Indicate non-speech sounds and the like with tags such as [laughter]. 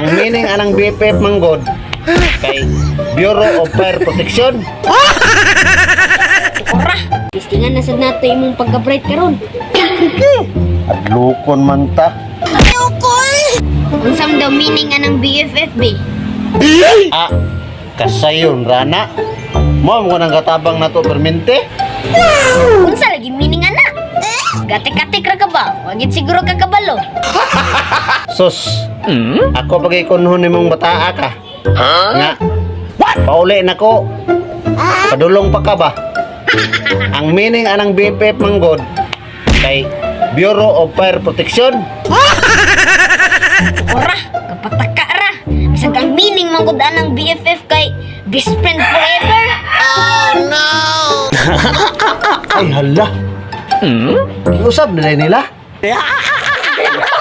Ang meaning anang BFF manggod kay Bureau of Fire Protection. Ora, listingan na sad nato imong pagka-bright karon. Adlukon man ta. Unsam daw meaning anang BFFB? Ah, kasayon rana. Mo mo nang katabang nato permente. Unsa lagi meaning ana? Gatik-gatik ra ka ba? Wagit siguro ka kabalo. Sus. Ako pagay kunhon nimong bataa ka. Nga. Pauli na ko. Padulong pa ka ba? Ang meaning anang BFF manggod kay Bureau of Fire Protection. [laughs] Ora, kapataka ra. Bisag ang meaning man gud anang BFF kay best friend forever. [laughs] Ay hala. Hmm? Usab na nila. [laughs]